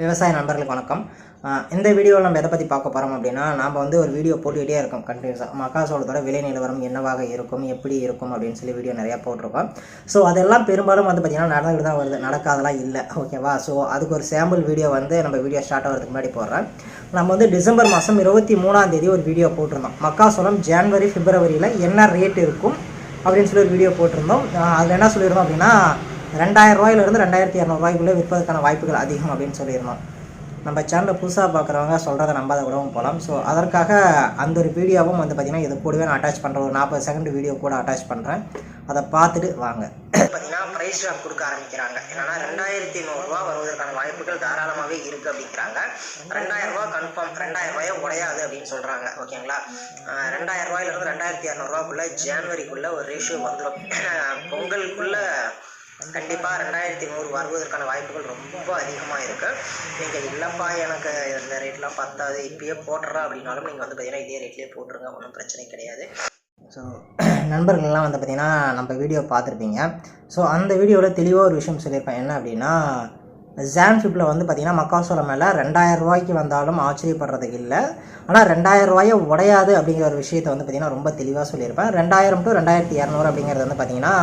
விவசாய நண்பர்களுக்கு வணக்கம். இந்த வீடியோவில் நம்ம எதை பற்றி பார்க்க போகிறோம் அப்படின்னா நாம் வந்து ஒரு வீடியோ போட்டுக்கிட்டே இருக்கோம் கண்டினியூஸாக மக்காசோளத்தோட விலை நிலவரம் என்னவாக இருக்கும் எப்படி இருக்கும் அப்படின்னு சொல்லி வீடியோ நிறையா போட்டிருக்கோம். ஸோ அதெல்லாம் பெரும்பாலும் வந்து பார்த்திங்கன்னா நடந்துகிட்டு தான் வருது நடக்காதெல்லாம் இல்லை. ஓகேவா ஸோ அதுக்கு ஒரு சாம்பிள் வீடியோ வந்து நம்ம வீடியோ ஸ்டார்ட் ஆகிறதுக்கு முன்னாடி போடுறேன். நம்ம வந்து டிசம்பர் மாதம் இருபத்தி மூணாம் தேதி ஒரு வீடியோ போட்டிருந்தோம். மக்காசோளம் ஜான்வரி பிப்ரவரியில் என்ன ரேட் இருக்கும் அப்படின்னு சொல்லி ஒரு வீடியோ போட்டிருந்தோம். அதில் என்ன சொல்லியிருந்தோம் அப்படின்னா ரெண்டாயிரம் ரூபாயிலிருந்து ரெண்டாயிரத்தி இரநூறுவாய்க்குள்ளே விற்பதற்கான வாய்ப்புகள் அதிகம் அப்படின்னு சொல்லியிருந்தோம். நம்ம சேனலில் புதுசாக பார்க்குறவங்க சொல்கிறத நம்பாத விடவும் போகலாம் ஸோ அதற்காக அந்த ஒரு வீடியோவும் வந்து பார்த்திங்கன்னா இது கூடவே நான் அட்டாச் பண்ணுற ஒரு நாற்பது செகண்ட் வீடியோ கூட அட்டாச் பண்ணுறேன் அதை பார்த்துட்டு வாங்க. பார்த்தீங்கன்னா ப்ரைஸ் ட்ராப் கொடுக்க ஆரம்பிக்கிறாங்க. என்னன்னா ரெண்டாயிரத்தி நூறுரூவா வருவதற்கான வாய்ப்புகள் தாராளமாகவே இருக்குது அப்படிங்கிறாங்க. ரெண்டாயிரம் ரூபா கன்ஃபார்ம் ரெண்டாயிரம் ரூபாயே உடையாது அப்படின்னு சொல்கிறாங்க ஓகேங்களா? ஆஹ் ரெண்டாயிரம் ரூபாயிலிருந்து ரெண்டாயிரத்தி இரநூறுவாக்குள்ளே ஜான்வரிக்குள்ளே ஒரு ரேஷியோ வந்துடும் பொங்கலுக்குள்ளே கண்டிப்பாக ரெண்டாயிரத்தி நூறு வருவதற்கான வாய்ப்புகள் ரொம்ப அதிகமாக இருக்குது நீங்கள் இல்லைப்பா எனக்கு இந்த ரேட்லாம் பத்தாது இப்பயே போட்டுறா அப்படின்னாலும் நீங்கள் வந்து பார்த்தீங்கன்னா இதே ரேட்லேயே போட்டுருங்க ஒன்றும் பிரச்சனை கிடையாது. ஸோ நண்பர்கள்லாம் வந்து பார்த்தீங்கன்னா நம்ம வீடியோ பார்த்துருப்பீங்க. ஸோ அந்த வீடியோவில் தெளிவாக ஒரு விஷயம் சொல்லியிருப்பேன். என்ன அப்படின்னா ஜாம் ஃபிப்பில் வந்து பார்த்தீங்கன்னா மக்காசோளம் மேலே ரெண்டாயிரம் ரூபாய்க்கு வந்தாலும் ஆச்சரியப்படுறதுக்கு இல்லை. ஆனால் ரெண்டாயிரம் ரூபாயை உடையாது அப்படிங்கிற ஒரு விஷயத்தை வந்து பார்த்திங்கன்னா ரொம்ப தெளிவாக சொல்லியிருப்பேன். ரெண்டாயிரம் டு ரெண்டாயிரத்தி இரநூறு அப்படிங்கிறது வந்து பார்த்தீங்கன்னா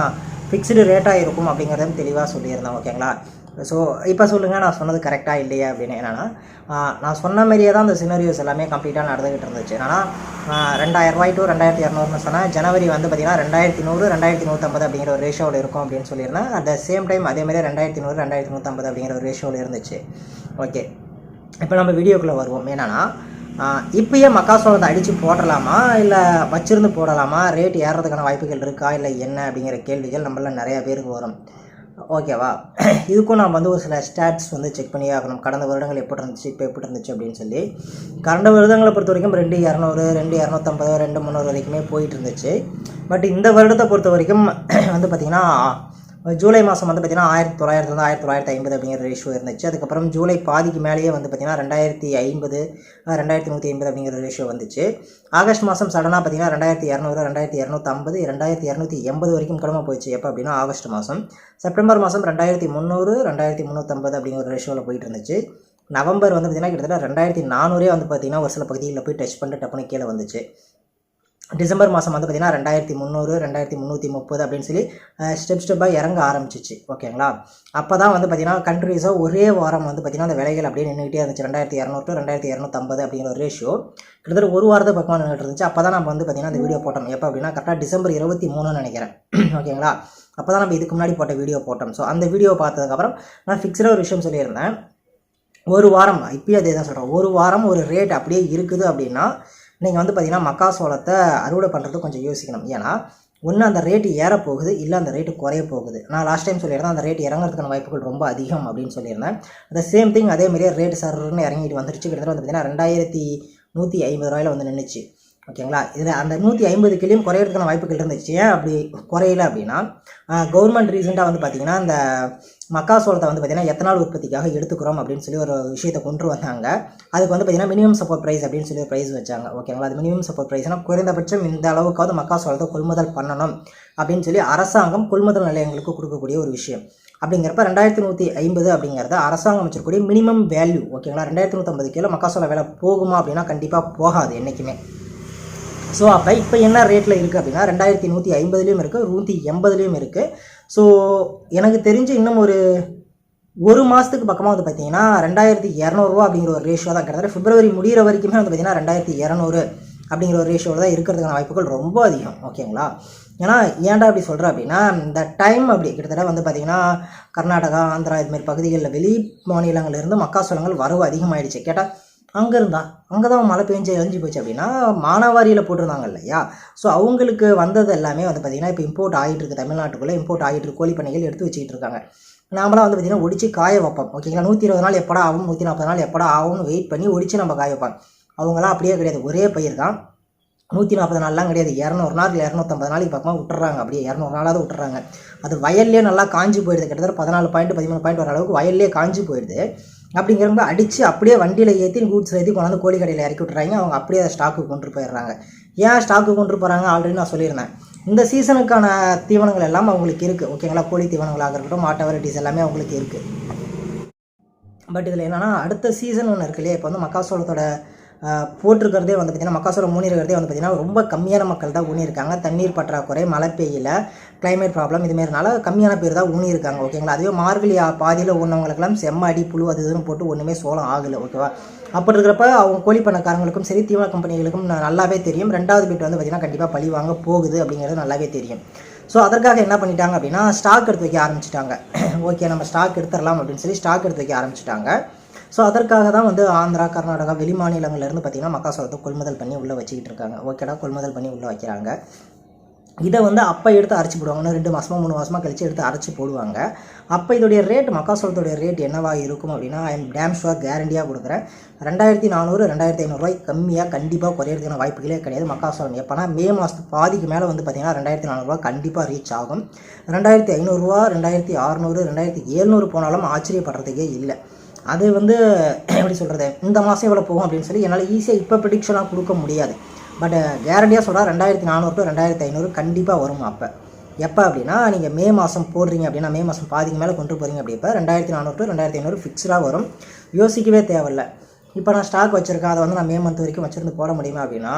ஃபிக்ஸ்டு ரேட்டாக இருக்கும் அப்படிங்கிறதும் தெளிவாக சொல்லியிருந்தேன் ஓகேங்களா ஸோ இப்போ சொல்லுங்கள் நான் சொன்னது கரெக்டாக இல்லையா அப்படின்னு? என்னென்னா நான் சொன்ன மாதிரியே தான் அந்த சினரியோஸ் எல்லாமே கம்ப்ளீட்டாக நடந்துகிட்டு இருந்துச்சு. என்னன்னா ரெண்டாயிரம் ரூபாய் டு ரெண்டாயிரத்தி இரநூறுன்னு சொன்னால் ஜனவரி வந்து பார்த்திங்கன்னா ரெண்டாயிரத்தி நூறு ரெண்டாயிரத்தி நூற்றம்பது அப்படிங்கிற ஒரு ரேஷோவில் இருக்கும் அப்படின்னு சொல்லியிருந்தேன். அட் த சேம் டைம் அதேமாதிரி ரெண்டாயிரத்தி நூறு ரெண்டாயிரத்தி நூற்றம்பது அப்படிங்கிற ஒரு ரேஷோவில் இருந்துச்சு. ஓகே இப்போ நம்ம வீடியோக்குள்ளே வருவோம். என்னென்னா இப்பயே மக்காசோளத்தை அடித்து போடலாமா? இல்லை வச்சிருந்து போடலாமா? ரேட் ஏறுறதுக்கான வாய்ப்புகள் இருக்கா? இல்லை என்ன? அப்படிங்கிற கேள்விகள் நம்மள நிறையா பேருக்கு வரும். ஓகேவா இதுக்கும் நம்ம வந்து ஒரு சில ஸ்டாட்ஸ் வந்து செக் பண்ணி ஆகணும். கடந்த வருடங்கள் எப்படி இருந்துச்சு? இப்போ எப்படி இருந்துச்சு? அப்படின்னு சொல்லி. கடந்த வருடங்களை பொறுத்த வரைக்கும் ரெண்டு இரநூறு ரெண்டு இரநூத்தம்பது ரெண்டு முந்நூறு வரைக்குமே போயிட்டு இருந்துச்சு. பட் இந்த வருடத்தை பொறுத்த வரைக்கும் வந்து பார்த்திங்கன்னா ஜூலை மாதம் வந்து பார்த்திங்கன்னா ஆயிரத்தி தொள்ளாயிரத்துலேருந்து ஆயிரத்தி தொள்ளாயிரத்தி ஐம்பது அப்படிங்கிற ரேஷியோ இருந்துச்சு. அதுக்கப்புறம் ஜூலை பாதிக்கு மேலேயே வந்து பார்த்திங்கன்னா ரெண்டாயிரத்தி ஐம்பது ரெண்டாயிரத்தி நூற்றி ஐம்பது அப்படிங்கிற ரேஷியோ வந்துச்சு. ஆகஸ்ட் மாதம் சடனாக பார்த்திங்கன்னா ரெண்டாயிரத்தி இரநூறு ரெண்டாயிரத்தி இரநூத்தம்பது ரெண்டாயிரத்தி இரநூத்தி எண்பது வரைக்கும் கடமை போயிடுச்சு எப்போ அப்படின்னா ஆகஸ்ட் மாதம் செப்டம்பர் மாதம் ரெண்டாயிரத்தி முந்நூறு ரெண்டாயிரத்தி முந்நூற்றம்பது அப்படிங்கிற ரேஷியோவில் போயிட்டு இருந்துச்சு. நவம்பர் வந்து பார்த்திங்கன்னா கிட்டத்தட்ட ரெண்டாயிரத்தி நானூறே வந்து பார்த்திங்கன்னா ஒரு சில பகுதிகளில் போய் டச் பண்ணிட்டு டப்புனு கீழே வந்துச்சு. டிசம்பர் மாதம் வந்து பார்த்திங்கன்னா ரெண்டாயிரத்தி முந்நூறு ரெண்டாயிரத்தி முந்நூற்றி முப்பது அப்படின்னு சொல்லி ஸ்டெப் ஸ்டெப்பாக இறங்க ஆரம்பிச்சிச்சு. ஓகேங்களா? அப்போ தான் வந்து பார்த்திங்கன்னா கண்ட்ரீஸாக ஒரே வாரம் வந்து பார்த்திங்கன்னா அந்த விலைகள் அப்படியே நின்றுக்கிட்டே இருந்துச்சு. ரெண்டாயிரத்தி இரநூறு ரெண்டாயிரத்தி இரநூத்தம்பது அப்படிங்கிற ஒரு ரேஷியோ கிட்டத்தட்ட ஒரு வாரத்தை பக்கமாக நின்றுட்டு இருந்துச்சு. அப்போ தான் நம்ம வந்து பார்த்திங்கன்னா அந்த வீடியோ போட்டோம். எப்போ அப்படின்னா கரெக்டாக டிசம்பர் இருபத்தி மூணுன்னு நினைக்கிறேன். ஓகேங்களா? அப்போ தான் நம்ம இதுக்கு முன்னாடி போட்ட வீடியோ போட்டோம். ஸோ அந்த வீடியோ பார்த்ததுக்கப்புறம் நான் ஃபிக்ஸ்டாக ஒரு விஷயம் சொல்லியிருந்தேன். ஒரு வாரம் இப்போயே அதே தான் சொல்கிறேன் ஒரு வாரம் ஒரு ரேட் அப்படியே இருக்குது அப்படின்னா நீங்கள் வந்து பார்த்தீங்கன்னா மக்காசோளத்தை அறுவடை பண்ணுறது கொஞ்சம் யோசிக்கணும். ஏன்னா ஒன்று அந்த ரேட்டு ஏற போகுது இல்லை அந்த ரேட்டு குறைய போகுது நான் லாஸ்ட் டைம் சொல்லியிருந்தேன் அந்த ரேட் இறங்குறதுக்கான வாய்ப்புகள் ரொம்ப அதிகம் அப்படின்னு சொல்லியிருந்தேன். அந்த சேம் திங் அதே மாதிரியே ரேட் சர்ன்னு இறங்கிட்டு வந்துருச்சு. கிட்டத்தட்ட வந்து பார்த்தீங்கன்னா ரெண்டாயிரத்தி நூற்றி ஐம்பது ரூபாயில் வந்து நின்றுச்சு ஓகேங்களா இதில் அந்த நூற்றி ஐம்பது கிளியும் குறையிறதுக்கான வாய்ப்புகள் இருந்துச்சு. ஏன் அப்படி குறையல அப்படின்னா கவர்மெண்ட் ரீசெண்டாக வந்து பார்த்திங்கன்னா இந்த மக்காசோளத்தை வந்து பார்த்திங்கன்னா எத்தனால் உற்பத்திக்காக எடுத்துக்கிறோம் அப்படின்னு சொல்லி ஒரு விஷயத்தை கொண்டு வந்தாங்க. அதுக்கு வந்து பார்த்திங்கன்னா மினிமம் சப்போர்ட் ப்ரைஸ் அப்படின்னு சொல்லி ஒரு ப்ரைஸ் வச்சாங்க. ஓகேங்களா அது மினிமம் சப்போர்ட் ப்ரைஸ்னால் குறைந்தபட்சம் இந்த அளவுக்காவது மக்காசோளத்தை கொள்முதல் பண்ணணும் அப்படின்னு சொல்லி அரசாங்கம் கொள்முதல் நிலையங்களுக்கு கொடுக்கக்கூடிய ஒரு விஷயம். அப்படிங்கிறப்ப ரெண்டாயிரத்தி நூற்றி ஐம்பது அப்படிங்கிறத அரசாங்கம் வச்சிருக்கக்கூடிய மினிமம் வேல்யூ ஓகேங்களா ரெண்டாயிரத்தி நூற்றம்பது கிலோ மக்காசோள வேலை போகுமா அப்படின்னா கண்டிப்பாக போகாது என்றைக்குமே ஸோ அப்போ இப்போ என்ன ரேட்டில் இருக்குது அப்படின்னா ரெண்டாயிரத்தி நூற்றி ஐம்பதுலேயும் இருக்குது நூற்றி எண்பதுலேயும் இருக்குது ஸோ எனக்கு தெரிஞ்சு இன்னும் ஒரு ஒரு மாதத்துக்கு பக்கமாக வந்து பார்த்தீங்கன்னா ரெண்டாயிரத்தி இரநூறுவா அப்படிங்கிற ஒரு ரேஷியோ தான் கிட்டத்தட்ட. பிப்ரவரி முடிகிற வரைக்குமே வந்து பார்த்தீங்கன்னா ரெண்டாயிரத்தி இரநூறு அப்படிங்கிற ஒரு ரேஷியோவில் தான் இருக்கிறதுக்கான வாய்ப்புகள் ரொம்ப அதிகம். ஓகேங்களா ஏன்னா ஏன்டா அப்படி சொல்கிறேன் அப்படின்னா இந்த டைம் அப்படி கிட்டத்தட்ட வந்து பார்த்திங்கன்னா கர்நாடகா ஆந்திரா இதுமாரி பகுதிகளில் வெளி மாநிலங்கள்லேருந்து மக்காசோளங்கள் வரவு அதிகமாகிடுச்சு கேட்டால் அங்கே இருந்தா அங்கே தான் மழை பெஞ்சு எழிஞ்சு போச்சு அப்படின்னா மானாவாரியில் போட்டிருந்தாங்க இல்லையா? ஸோ அவங்களுக்கு வந்தது எல்லாமே வந்து பார்த்திங்கன்னா இப்போ இம்போர்ட் ஆகிட்டு இருக்கு தமிழ்நாட்டுக்குள்ளே இம்போர்ட் ஆகிட்டு இருக்கு கோழி பண்ணைகள் எடுத்து வச்சுக்கிட்டு இருக்காங்க. நாமளாம் வந்து பார்த்திங்கன்னா ஒடிச்சு காய வைப்போம். ஓகேங்களா நூற்றி இருபது நாள் எப்படா ஆகும் நூற்றி நாற்பது நாள் எப்படா ஆகும்னு வெயிட் பண்ணி ஒடிச்சு நம்ம காய வைப்பாங்க. அவங்களாம் அப்படியே கிடையாது. ஒரே பயிர் தான். நூற்றி நாற்பது நாள்லாம் கிடையாது. இரநூறு நாள் இல்லை இரநூத்தம்பது நாளைக்கு பக்கமாக விட்டுறாங்க. அப்படியே இரநூறு நாளாவது விட்டுறாங்க. அது வயல்லே நல்லா காஞ்சி போயிடுது. கிட்டத்தட்ட பதினாலு பாயிண்ட் பதிமூணு பாயிண்ட் வர அளவுக்கு வயல்லே காஞ்சி போயிடுது. அப்படிங்கிறப்ப அடித்து அப்படியே வண்டியில் ஏற்றி கூட்ஸ் ஏற்றி கொண்டாந்து கோழி கடையில் இறக்கி விட்டுறாங்க. அவங்க அப்படியே அதை ஸ்டாக்கு கொண்டு போயிடுறாங்க. ஏன் ஸ்டாக்கு கொண்டு போகிறாங்க ஆல்ரெடி நான் சொல்லியிருந்தேன். இந்த சீசனுக்கான தீவனங்கள் எல்லாம் அவங்களுக்கு இருக்குது ஓகேங்களா கோழி தீவனங்களாக இருக்கட்டும் மாட்ட வெரைட்டிஸ் எல்லாமே அவங்களுக்கு இருக்குது பட் இதில் என்னென்னா அடுத்த சீசன் ஒன்று இருக்கு இல்லையா? இப்போ வந்து மக்காசோளத்தோட போட்டிருக்கிறதே வந்து பார்த்திங்கன்னா மக்காசோளம் ஊனிருக்கிறதே வந்து பார்த்திங்கன்னா ரொம்ப கம்மியான மக்கள் தான் ஊனியிருக்காங்க தண்ணீர் பற்றாக்குறை மழை பெய்யல கிளைமேட் ப்ராப்ளம் இதுமாரினால கம்மியான பேர் தான் ஊனியிருக்காங்க ஓகேங்களா? அதுவே மார்கழி பாதியில் ஊனவங்களுக்கெல்லாம் செம்ம அடி புழு அது இதுன்னு போட்டு ஒன்றுமே சோளம் ஆகலை ஓகேவா? அப்படி இருக்கிறப்ப அவங்க கோழி பண்ணக்காரங்களுக்கும் சரி தீவன கம்பெனிகளுக்கும் நல்லாவே தெரியும். ரெண்டாவது வீட்டு வந்து பார்த்திங்கன்னா கண்டிப்பாக பழி வாங்க போகுது அப்படிங்கிறது நல்லாவே தெரியும். ஸோ அதற்காக என்ன பண்ணிட்டாங்க அப்படின்னா ஸ்டாக் எடுத்து வைக்க ஆரம்பிச்சிட்டாங்க. ஓகே நம்ம ஸ்டாக் எடுத்துடலாம் அப்படின்னு சொல்லி ஸ்டாக் எடுத்து வைக்க ஆரம்பிச்சிட்டாங்க. ஸோ அதற்காக தான் வந்து ஆந்திரா கர்நாடகா வெளி மாநிலங்கள்லேருந்து பார்த்திங்கன்னா மக்காசோளத்தை கொள்முதல் பண்ணி உள்ளே வச்சுக்கிட்டு இருக்காங்க. ஓகேடா கொள்முதல் பண்ணி உள்ளே வைக்கிறாங்க. இதை வந்து அப்போ எடுத்து அரைச்சி போடுவாங்க. ரெண்டு மாதமாக மூணு மாதமாக கழிச்சு எடுத்து அரைச்சி போடுவாங்க. அப்போ இதோடைய ரேட் மக்காசோளத்தோடைய ரேட் என்னவா இருக்கும் அப்படின்னா ஐ எம் டேம் ஷுவர் கேரண்டியாக கொடுக்குறேன். ரெண்டாயிரத்தி நானூறு ரெண்டாயிரத்தி ஐநூறுரூவாய் கம்மியாக கண்டிப்பாக குறையிறதுக்கான வாய்ப்புகளே கிடையாது மக்காசோளம். எப்போனா மே மாதத்து பாதிக்கு மேலே வந்து பார்த்திங்கன்னா ரெண்டாயிரத்தி நானூறுரூவா கண்டிப்பாக ரீச் ஆகும். ரெண்டாயிரத்தி ஐநூறுரூவா ரெண்டாயிரத்தி அறநூறு ரெண்டாயிரத்தி ஏழ்நூறு போனாலும் ஆச்சரியப்படுறதுக்கே இல்லை. அது வந்து எப்படி சொல்கிறது இந்த மாதம் இவ்வளோ போகும் அப்படின்னு சொல்லி என்னால் ஈஸியாக இப்போ ப்ரிடிக்ஷனாக கொடுக்க முடியாது. பட் கேரண்டியாக சொல்கிறேன் ரெண்டாயிரத்தி நானூறு டு ரெண்டாயிரத்தி ஐநூறு கண்டிப்பாக வரும் அப்போ. எப்போ அப்படின்னா நீங்கள் மே மாதம் போடுறீங்க அப்படின்னா மே மாதம் பாதிக்கு மேலே கொண்டு போகிறீங்க அப்படிப்போ ரெண்டாயிரத்தி நானூறு டு ரெண்டாயிரத்தி ஐநூறு ஃபிக்ஸ்டாக வரும். யோசிக்கவே தேவையில்ல. இப்போ நான் ஸ்டாக் வச்சுருக்கேன் அதை வந்து நான் மே மந்த் வரைக்கும் வச்சுருந்து போட முடியுமா அப்படின்னா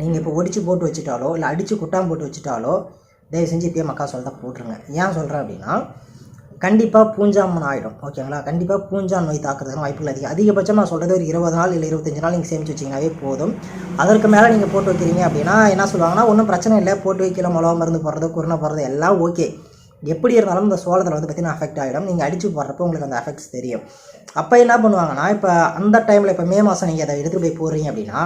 நீங்கள் இப்போ ஒடிச்சு போட்டு வச்சுட்டாலோ இல்லை அடித்து குட்டாம் போட்டு வச்சுட்டாலோ தயவு செஞ்சு இப்போயே மக்கா சொல்ல போட்டுருங்க. ஏன் சொல்கிறேன் அப்படின்னா கண்டிப்பாக பூஞ்சாமன் ஆகிடும் ஓகேங்களா? கண்டிப்பாக பூஞ்சான் நோய் தாக்குறதுக்கு வாய்ப்புகள் அதிகம். அதிகபட்சம் நான் சொல்கிறது ஒரு இருபது நாள் இல்லை இருபத்தஞ்சு நாள் நீங்கள் சேமிச்சு வச்சிங்கனாவே போதும். அதற்கு மேலே நீங்கள் போட்டு வைக்கிறீங்க அப்படின்னா என்ன சொல்லுவாங்கன்னா ஒன்றும் பிரச்சனை இல்லை. போட்டு வைக்கல. மொளவா மருந்து போடுறது குருணை போடுறது எல்லாம் ஓகே. எப்படி இருந்தாலும் இந்த சோளத்தில் வந்து பார்த்தீங்கன்னா அஃபெக்ட் ஆகிடும் நீங்கள் அடித்து போடுறப்போ உங்களுக்கு அந்த எஃபெக்ட்ஸ் தெரியும். அப்போ என்ன பண்ணுவாங்கன்னா இப்போ அந்த டைமில் இப்போ மே மாதம் நீங்கள் அதை எடுத்துகிட்டு போய் போடுறீங்க அப்படின்னா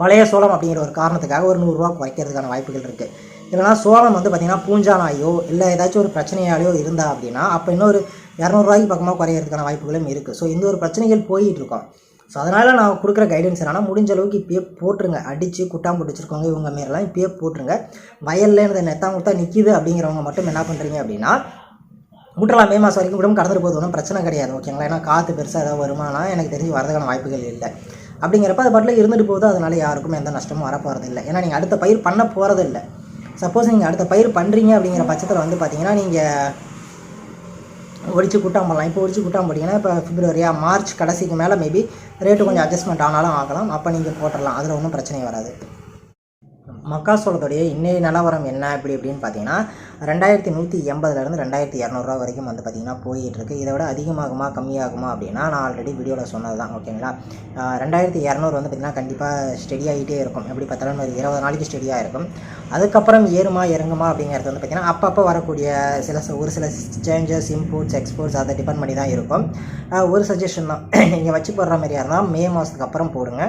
பழைய சோளம் அப்படிங்கிற ஒரு காரணத்துக்காக ஒரு நூறுரூவா குறைக்கிறதுக்கான வாய்ப்புகள் இருக்குது இல்லைனா சோளம் வந்து பார்த்திங்கன்னா பூஞ்சானாயோ இல்லை ஏதாச்சும் ஒரு பிரச்சனையாலையோ இருந்தா அப்படின்னா அப்போ இன்னொரு இரநூறுவாய்க்கு பக்கமாக குறையிறதுக்கான வாய்ப்புகளும் இருக்குது ஸோ இந்த ஒரு பிரச்சனைகள் போயிட்டு இருக்கோம். ஸோ அதனால் நான் கொடுக்குற கைடன்ஸ் என்னன்னா முடிஞ்ச அளவுக்கு இப்பயே போட்டுருங்க. அடித்து குட்டாம் போட்டு வச்சுருக்கவங்க இவங்க மாரிலாம் இப்பயே போட்டுருங்க. வயலில் இந்த நெத்தாம் கொடுத்தா நிற்கிது அப்படிங்கிறவங்க மட்டும் என்ன பண்ணுறீங்க அப்படின்னா விட்டுலாம் மே மாதம் வரைக்கும் விடும் கடந்துட்டு போது ஒன்றும் பிரச்சனை கிடையாது ஓகேங்களா? ஏன்னா காற்று பெருசாக ஏதாவது வருமானா எனக்கு தெரிஞ்சு வரதுக்கான வாய்ப்புகள் இல்லை. அப்படிங்கிறப்ப அது பாட்டில் இருந்துட்டு போகுது. அதனால யாருக்கும் எந்த நஷ்டமும் வரப்போகிறது இல்லை ஏன்னா நீங்கள் அடுத்த பயிர் பண்ண போகிறது இல்லை சப்போஸ் நீங்கள் அடுத்த பயிர் பண்ணுறீங்க அப்படிங்கிற பட்சத்தில் வந்து பார்த்தீங்கன்னா நீங்கள் ஒடிச்சு கூட்டாம பண்ணலாம் இப்போ ஒடிச்சு கூட்டாம போட்டிங்கன்னா இப்போ பிப்ரவரியா மார்ச் கடைசிக்கு மேலே மேபி ரேட்டு கொஞ்சம் அட்ஜஸ்ட்மெண்ட் ஆனாலும் ஆகலாம். அப்போ நீங்கள் போட்டுடலாம். அதில் ஒன்றும் பிரச்சனை வராது. மக்காசோளத்துடைய இன்னைய நிலவரம் என்ன இப்படி அப்படின்னு பார்த்தீங்கன்னா ரெண்டாயிரத்தி நூற்றி எண்பதுலேருந்து ரெண்டாயிரத்தி இரநூறுவா வரைக்கும் வந்து பார்த்தீங்கன்னா போயிட்டுருக்கு. இதை விட அதிகமாகுமா கம்மியாகுமா அப்படின்னா நான் ஆல்ரெடி வீடியோவில் சொன்னது தான் ஓகேங்களா ரெண்டாயிரத்தி இரநூறு வந்து பார்த்தீங்கன்னா கண்டிப்பாக ஸ்டெடி ஆகிட்டே இருக்கும். எப்படி பார்த்தாலும் ஒரு இருபது நாளைக்கு ஸ்டெடியாக இருக்கும். அதுக்கப்புறம் ஏறுமா இறங்குமா அப்படிங்கிறது வந்து பார்த்தீங்கன்னா அப்பப்போ வரக்கூடிய சில ச- ஒரு சில சேஞ்சஸ் இம்போர்ட்ஸ் எக்ஸ்போர்ட்ஸ் அதை டிபெண்ட் பண்ணி தான் இருக்கும். ஒரு சஜஷன் தான். நீங்கள் வச்சு போடுற மாதிரியா இருந்தால் மே மாதத்துக்கு அப்புறம் போடுங்க.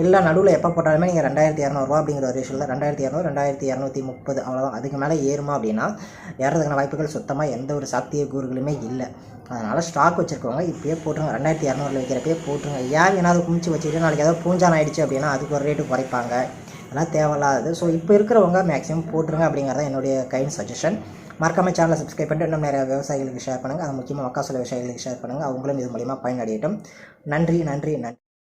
இல்லை நடுவில் எப்போ போட்டாலுமே நீங்கள் ரெண்டாயிரத்தி இரநூறுவா அப்படிங்கிற ஒரு விஷயம் தான் ரெண்டாயிரத்தி இரநூறு ரெண்டாயிரத்தி இரநூத்தி முப்பது அவ்வளோதான் அதுக்கு மேலே ஏறுமா அப்படின்னா ஏறதுக்கான வாய்ப்புகள் சுத்தமாக எந்த ஒரு சாத்திய கூறுகளுமே இல்லை. அதனால் ஸ்டாக் வச்சுருக்கவங்க இப்போயே போட்டுருங்க. ரெண்டாயிரத்தி இரநூறுல வைக்கிறப்பே போட்டுருங்க. ஏன் ஏதாவது குமிச்சு வச்சுக்கிட்டு நாளைக்கு ஏதாவது பூஞ்சான் ஆகிடுச்சு அப்படின்னா அதுக்கு ஒரு ரேட்டு குறைப்பாங்க. அதெல்லாம் தேவையில்லாதது. ஸோ இப்போ இருக்கிறவங்க மேக்ஸிமம் போட்டுருங்க அப்படிங்கிறத என்னுடைய கைண்ட் சஜஷன் மறக்காம சேனலை சப்ஸ்கிரைப் பண்ணிட்டு இன்னும் நிறைய விவசாயிகளுக்கு ஷேர் பண்ணுங்கள் அது முக்கியமாக மக்காசோள விவசாயிகளுக்கு ஷேர் பண்ணுங்கள் அவங்களும் இது மூலிமா பயனடையட்டும். நன்றி நன்றி நன்றி.